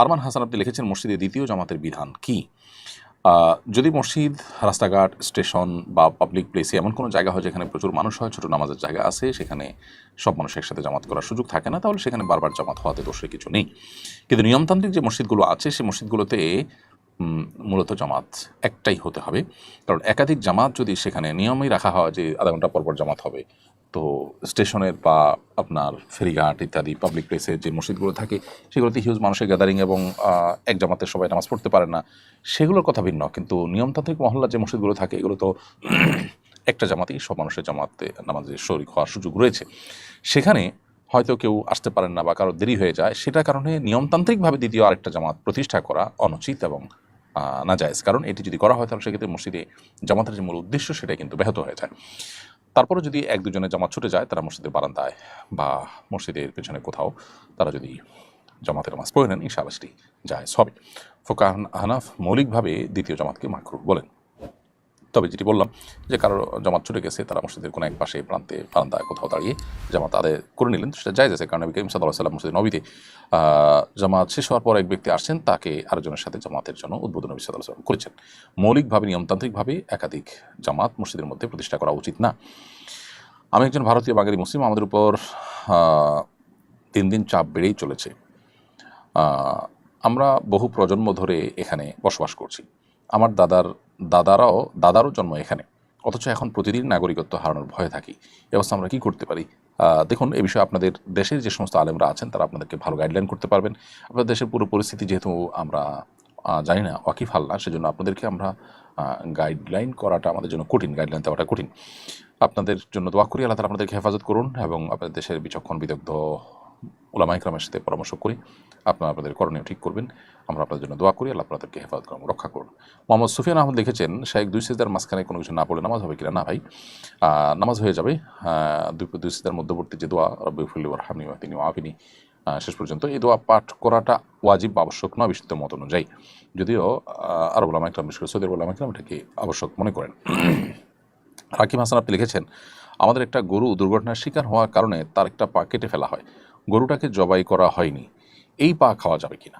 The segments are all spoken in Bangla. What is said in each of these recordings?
আরমান হাসান আপনি লিখেছেন মসজিদে দ্বিতীয় জামাতের বিধান কি? যদি মসজিদ, রাস্তাঘাট, স্টেশন বা পাবলিক প্লেসে এমন কোনো জায়গা হয় যেখানে প্রচুর মানুষ হয়, ছোটো নামাজের জায়গা আছে, সেখানে সব মানুষ একসাথে জামাত করার সুযোগ থাকে না, তাহলে সেখানে বারবার জামাত হওয়াতে দোষের কিছু নেই। কিন্তু নিয়মতান্ত্রিক যে মসজিদগুলো আছে সেই মসজিদগুলোতে মূলত জামাত একটাই হতে হবে। কারণ একাধিক জামাত যদি সেখানে নিয়মেই রাখা হয় যে আধা ঘণ্টা পরপর পর জামাত হবে, তো স্টেশনের বা আপনার ফেরিঘাট ইত্যাদি পাবলিক প্লেসে যে মসজিদগুলো থাকে, সেগুলোতে হিউজ মানুষের গ্যাদারিং এবং এক জামাতের সবাই নামাজ পড়তে পারে না। সেগুলোর কথা ভিন্ন, কিন্তু নিয়মতান্ত্রিক মহল্লার যে মসজিদগুলো থাকে, এগুলো তো একটা জামাতেই, সব মানুষের জামাতে নামাজের শরিক হওয়ার সুযোগ রয়েছে। সেখানে হয়তো কেউ আসতে পারেন না বা কারও দেরি হয়ে যায়, সেটার কারণে নিয়মতান্ত্রিকভাবে দ্বিতীয় আরেকটা জামাত প্রতিষ্ঠা করা অনুচিত এবং আহ, যায় কারণ এটি যদি করা হয় তাহলে সেক্ষেত্রে মসজিদে জামাতের যে মূল উদ্দেশ্য সেটাই কিন্তু ব্যাহত হয়ে যায়। তারপরে যদি এক দুজনে জামাত ছুটে যায় তারা মসজিদের বারান্দায় বা মসজিদের পেছনে কোথাও তারা যদি জামাতের নামাজ পড়ে নেন এই সেটি যায় সবে ফোকাহ হানাফ মৌলিকভাবে দ্বিতীয় জামাতকে মাকরু বলেন। তবে যেটি বললাম যে কারও জামাত ছুটে গেছে, তারা মসজিদের কোনো এক পাশে প্রান্তে বারান্দায় কোথাও দাঁড়িয়ে জামাত আদায় করে নিলেন। সেটা জায়জ আছে, কারণ করিম সাল্লাহ সাল্লাম মসজিদ নবীতে জামাত শেষ হওয়ার পর এক ব্যক্তি আসছেন, তাকে আরেকজনের সাথে জামাতের জন্য উদ্বোধন নবী সাল্লাহ সাল্লাম করেছেন। মৌলিকভাবে, নিয়মতান্ত্রিকভাবে একাধিক জামাত মসজিদের মধ্যে প্রতিষ্ঠা করা উচিত না। আমি একজন ভারতীয় বাঙালি মুসলিম, আমাদের উপর দিন দিন চাপ বেড়েই চলেছে। আমরা বহু প্রজন্ম ধরে এখানে বসবাস করছি। আমার দাদার, দাদারাও, দাদারও জন্ম এখানে। অথচ এখন প্রতিদিন নাগরিকত্ব হারানোর ভয়ে থাকি। এ অবস্থা আমরা কী করতে পারি? দেখুন, এ বিষয়ে আপনাদের দেশের যে সমস্ত আলেমরা আছেন, তারা আপনাদেরকে ভালো গাইডলাইন করতে পারবেন। আপনাদের দেশের পুরো পরিস্থিতি যেহেতু আমরা জানি না, ওয়াকিফ হাল না সেজন্য আপনাদেরকে আমরা গাইডলাইন করাটা আমাদের জন্য কঠিন গাইডলাইন দেওয়াটা কঠিন। আপনাদের জন্য দোয়া করি, আল্লাহ তালা আপনাদেরকে হেফাজত করুন এবং আপনাদের দেশের বিচক্ষণ, বিদগ্ধ ওলামা ইকরামের সাথে পরামর্শ করি। আপনারা আপনাদের করণীয় ঠিক করবেন। আমরা আপনাদের জন্য দোয়া করি। আল্লাহ আপনাদেরকে হেফাজত করুন, রক্ষা করুন। মোহাম্মদ সুফিয়ান আহমদ লিখেছেন শাহেক দুই সিজদার মাঝখানে কোনো কিছু না পড়লে নামাজ হবে কিনা? না ভাই। নামাজ হয়ে যাবে। দুই দুই সিজদার মধ্যবর্তী যে দোয়া রব্বিফুল্লি ওরহামনি তিনি আফিনি শেষ পর্যন্ত এই দোয়া পাঠ করাটা ওয়াজিব বা আবশ্যক নয়, বিশুদ্ধ মত অনুযায়ী। যদিও আরব ওলামা ইকরাম বিশেষ সৌদি আরব ওলামা ইকরাম এটাকে আবশ্যক মনে করেন। হাকিম হাসান আপনি লিখেছেন, আমাদের একটা গরু দুর্ঘটনার শিকার হওয়ার কারণে তার একটা পা কেটে ফেলা হয়। গরুটাকে জবাই করা হয়নি। এই পা খাওয়া যাবে কিনা?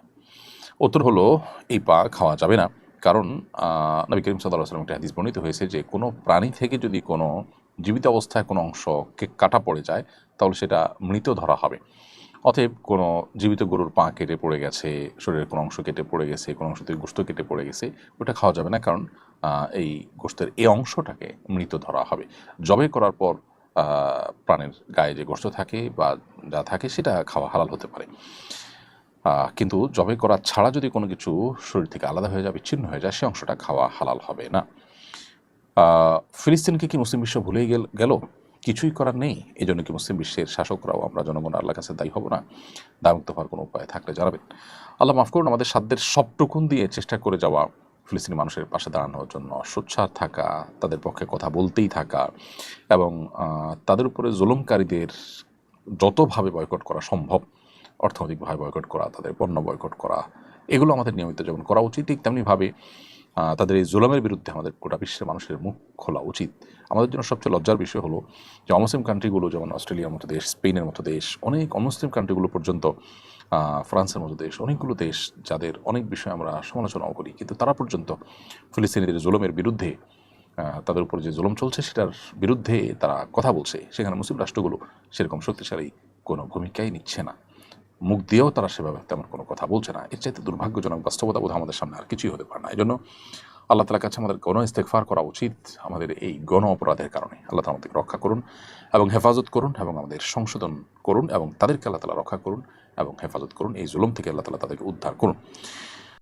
উত্তর হলো, এই পা খাওয়া যাবে না। কারণ নবী করিম সাল্লাহ সাল্লাম একটা হাদিস বর্ণিত হয়েছে যে, কোনো প্রাণী থেকে যদি কোনো জীবিত অবস্থায় কোনো অংশকে কাটা পড়ে যায়, তাহলে সেটা মৃত ধরা হবে। অতএব কোনো জীবিত গরুর পা কেটে পড়ে গেছে, শরীরের কোনো অংশ কেটে পড়ে গেছে, কোনো অংশ থেকে গোস্ত কেটে পড়ে গেছে, ওটা খাওয়া যাবে না। কারণ এই গোস্তের এই অংশটাকে মৃত ধরা হবে। জবে করার পর প্রাণের গায়ে যে গোস্ত থাকে বা যা থাকে সেটা খাওয়া হালাল হতে পারে। কিন্তু জবে করা ছাড়া যদি কোনো কিছু শরীর থেকে আলাদা হয়ে যায়, বিচ্ছিন্ন হয়ে যায়, সে অংশটা খাওয়া হালাল হবে না। ফিলিস্তিনকে কি মুসলিম বিশ্ব ভুলেই গেল কিছুই করার নেই। এই জন্য কি মুসলিম বিশ্বের শাসকরাও আমরা জনগণ আল্লাহর কাছে দায়ী হব না? দায়মুক্ত হওয়ার কোনো উপায় থাকলে জানাবেন। আল্লাহ মাফ করুন, আমাদের সাধ্যের সবটুকুন দিয়ে চেষ্টা করে যাওয়া ফিলিস্তিনি মানুষের পাশে দাঁড়ানোর জন্য সোচ্ছার থাকা, তাদের পক্ষে কথা বলতেই থাকা এবং তাদের উপরে জুলুমকারীদের যতভাবে বয়কট করা সম্ভব, অর্থনৈতিকভাবে বয়কট করা, তাদের পণ্য বয়কট করা, এগুলো আমাদের নিয়মিত যেমন করা উচিত, ঠিক তেমনিভাবে তাদের এই জুলুমের বিরুদ্ধে আমাদের গোটা বিশ্বের মানুষের মুখ খোলা উচিত। আমাদের জন্য সবচেয়ে লজ্জার বিষয় হলো যে, অমুসলিম কান্ট্রিগুলো যেমন অস্ট্রেলিয়ার মতো দেশ, স্পেনের মতো দেশ, অনেক অমুসলিম কান্ট্রিগুলো পর্যন্ত ফ্রান্সের মতো দেশ, অনেকগুলো দেশ যাদের অনেক বিষয় আমরা সমালোচনাও করি। কিন্তু তারা পর্যন্ত ফিলিস্তিনিদের জুলুমের বিরুদ্ধে তাদের উপর যে জুলুম চলছে সেটার বিরুদ্ধে তারা কথা বলছে। সেখানে মুসলিম রাষ্ট্রগুলো সেরকম শক্তিশালী কোনো ভূমিকাই নিচ্ছে না। মুখ দিয়েও তারা সেভাবে তেমন কোনো কথা বলছে না। এর চাইতে দুর্ভাগ্যজনক বাস্তবতা বোধ আমাদের সামনে আর কিছুই হতে পারে না। এই জন্য আল্লাহ তালার কাছে আমাদের গণ ইস্তেকফার করা উচিত আমাদের এই গণ অপরাধের কারণে। আল্লাহ তালা আমাদেরকে রক্ষা করুন এবং হেফাজত করুন এবং আমাদের সংশোধন করুন এবং তাদেরকে আল্লাহ তালা রক্ষা করুন এবং হেফাজত করুন। এই জুলুম থেকে আল্লাহ তালা তাদেরকে উদ্ধার করুন।